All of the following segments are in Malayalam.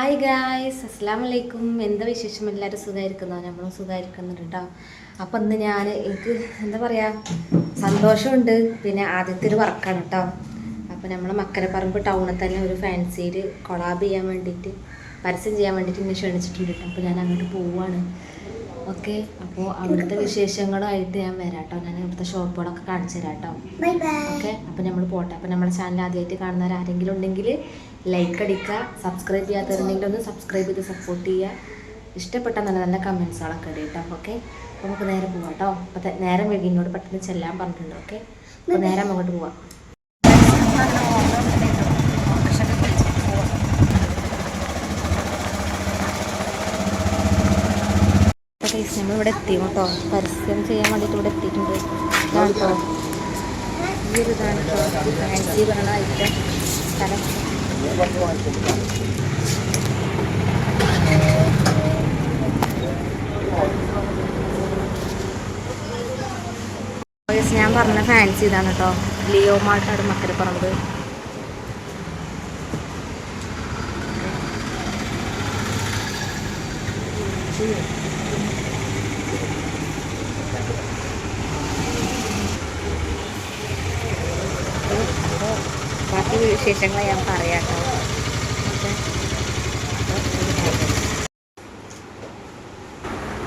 ഹായ് ഗായ്സ് അസ്സാം വലൈക്കും എന്താ വിശേഷം? എല്ലാവരും സുഖമായിരിക്കുന്നോ നമ്മളും സുഖമായിരിക്കുന്നുണ്ട് കേട്ടോ അപ്പം ഇന്ന് ഞാൻ എനിക്ക് എന്താ പറയുക സന്തോഷമുണ്ട്. പിന്നെ ആദ്യത്തെ ഒരു വർക്കാണ് കേട്ടോ അപ്പോൾ നമ്മൾ മക്കരപ്പറമ്പ് ടൗണിൽ തന്നെ ഒരു ഫാൻസിയിൽ കൊളാബ് ചെയ്യാൻ വേണ്ടിയിട്ട് പരസ്യം ചെയ്യാൻ വേണ്ടിയിട്ട് എന്നെ ക്ഷണിച്ചിട്ടുണ്ട് കേട്ടോ അപ്പോൾ ഞാൻ അങ്ങോട്ട് പോവുകയാണ് ഓക്കെ അപ്പോൾ അവിടുത്തെ വിശേഷങ്ങളുമായിട്ട് ഞാൻ വരാം കേട്ടോ ഞാൻ ഇവിടുത്തെ ഷോപ്പുകളൊക്കെ കാണിച്ചു തരാം കേട്ടോ ഓക്കെ അപ്പം നമ്മൾ പോട്ടെ. അപ്പം നമ്മുടെ ചാനൽ ആദ്യമായിട്ട് കാണുന്നവർ ആരെങ്കിലും ഉണ്ടെങ്കിൽ ലൈക്ക് അടിക്കുക സബ്സ്ക്രൈബ് ചെയ്യാത്തവരുണ്ടെങ്കിൽ ഒന്ന് സബ്സ്ക്രൈബ് ചെയ്ത് സപ്പോർട്ട് ചെയ്യുക. ഇഷ്ടപ്പെട്ട നല്ല നല്ല കമൻസുകളൊക്കെ ഇടും കേട്ടോ. ഓക്കെ അപ്പോൾ നമുക്ക് നേരെ പോവാം കേട്ടോ അപ്പോൾ നേരം വൈകി എന്നോട് പെട്ടെന്ന് ചെല്ലാൻ പറഞ്ഞിട്ടുണ്ട്. ഓക്കെ അപ്പോൾ നേരം അങ്ങോട്ട് പോവാം. നമ്മൾ ഇവിടെ എത്തി കേട്ടോ. പരസ്യം ചെയ്യാൻ വേണ്ടിയിട്ട് ഇവിടെ എത്തിയിട്ടുണ്ട്. ഞാൻ പറഞ്ഞ ഫാൻസി ഇതാണ് കേട്ടോ. ലിയോ മാർട്ടാണ് മക്കരപ്പറമ്പ് അപ്പോൾ വിശേഷങ്ങൾ ഞാൻ പറയാം കേട്ടോ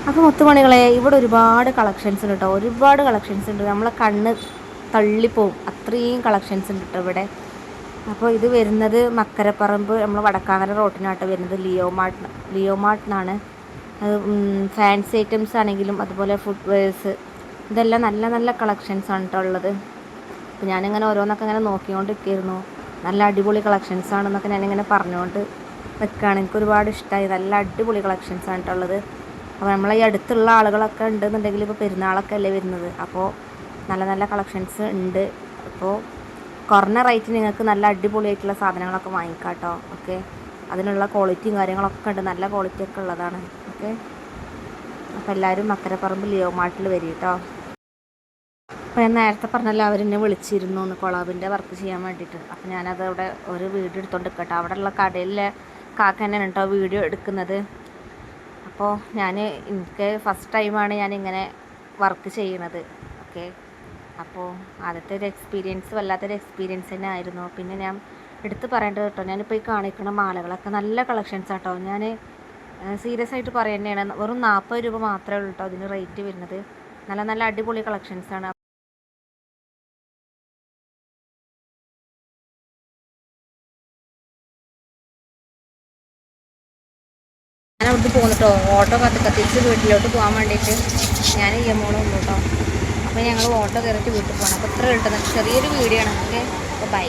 അപ്പോൾ മുത്തുമണികളെ ഇവിടെ ഒരുപാട് കളക്ഷൻസ് ഉണ്ട് കേട്ടോ ഒരുപാട് കളക്ഷൻസ് ഉണ്ട്. നമ്മളെ കണ്ണ് തള്ളിപ്പോവും അത്രയും കളക്ഷൻസ് ഉണ്ട് കേട്ടോ ഇവിടെ. അപ്പോൾ ഇത് വരുന്നത് മക്കരപ്പറമ്പ് നമ്മൾ വടക്കാങ്ങര റോട്ടിനാട്ടോ വരുന്നത് ലിയോ മാർട്ട് ലിയോ മാർട്ടിനാണ്. അത് ഫാൻസി ഐറ്റംസ് ആണെങ്കിലും അതുപോലെ ഫുഡ് വെയർസ് ഇതെല്ലാം നല്ല നല്ല കളക്ഷൻസ് ആണ് കേട്ടോ ഉള്ളത്. അപ്പോൾ ഞാനിങ്ങനെ ഓരോന്നൊക്കെ ഇങ്ങനെ നോക്കിക്കൊണ്ടിരിക്കുകയായിരുന്നു നല്ല അടിപൊളി കളക്ഷൻസ് ആണെന്നൊക്കെ ഞാനിങ്ങനെ പറഞ്ഞുകൊണ്ട് നിൽക്കുകയാണ് എനിക്ക് ഒരുപാട് ഇഷ്ടമായി നല്ല അടിപൊളി കളക്ഷൻസ് ആണ് കേട്ടോ ഉള്ളത്. അപ്പോൾ നമ്മളെ ഈ അടുത്തുള്ള ആളുകളൊക്കെ ഉണ്ടെന്നുണ്ടെങ്കിൽ ഇപ്പോൾ പെരുന്നാളൊക്കെ അല്ലേ വരുന്നത്? അപ്പോൾ നല്ല നല്ല കളക്ഷൻസ് ഉണ്ട്. അപ്പോൾ കുറഞ്ഞ റേറ്റിന് നിങ്ങൾക്ക് നല്ല അടിപൊളിയായിട്ടുള്ള സാധനങ്ങളൊക്കെ വാങ്ങിക്കാം കേട്ടോ ഓക്കെ? അതിനുള്ള ക്വാളിറ്റിയും കാര്യങ്ങളൊക്കെ ഉണ്ട്. നല്ല ക്വാളിറ്റി ഒക്കെ ഉള്ളതാണ്. ഓക്കെ? അപ്പോൾ എല്ലാവരും മക്കരപ്പറമ്പ് ലിയോ മാർട്ടിൽ വരും കേട്ടോ അപ്പോൾ ഞാൻ നേരത്തെ പറഞ്ഞല്ലോ അവരെന്നെ വിളിച്ചിരുന്നു ഒന്ന് കൊളാബിന്റെ വർക്ക് ചെയ്യാൻ വേണ്ടിയിട്ട് അപ്പോൾ ഞാനത് അവിടെ ഒരു വീഡിയോ എടുത്തോണ്ട് നിൽക്കട്ടെ അവിടെയുള്ള കടയിലെ കാക്ക തന്നെയാണ് കേട്ടോ വീഡിയോ എടുക്കുന്നത്. അപ്പോൾ ഞാൻ എനിക്ക് ഫസ്റ്റ് ടൈമാണ് ഞാനിങ്ങനെ വർക്ക് ചെയ്യുന്നത് ഓക്കെ അപ്പോൾ ആദ്യത്തെ ഒരു എക്സ്പീരിയൻസ് വല്ലാത്തൊരു എക്സ്പീരിയൻസ് തന്നെ ആയിരുന്നു. പിന്നെ ഞാൻ എടുത്ത് പറയേണ്ടത് കേട്ടോ ഞാനിപ്പോൾ ഈ കാണിക്കുന്ന മാലകളൊക്കെ നല്ല കളക്ഷൻസ് ആട്ടോ. ഞാൻ സീരിയസ് ആയിട്ട് പറയുന്നതാണ് വെറും നാൽപ്പത് രൂപ മാത്രമേ ഉള്ളൂ കേട്ടോ അതിന് റേറ്റ് വരുന്നത്. നല്ല നല്ല അടിപൊളി കളക്ഷൻസ് അവിടുന്ന് പോന്നിട്ടോ ഓട്ടോ കത്തി കത്തിച്ച് വീട്ടിലോട്ട് പോകാൻ വേണ്ടിയിട്ട് ഞാൻ യമോളും വന്നു കേട്ടോ അപ്പോൾ ഞങ്ങൾ ഓട്ടോ കയറിയിട്ട് വീട്ടിൽ പോകണം അപ്പോൾ ഇത്ര കിട്ടുന്നത് ചെറിയൊരു വീഡിയോ ആണ്. ഓക്കെ? അപ്പോൾ ബൈ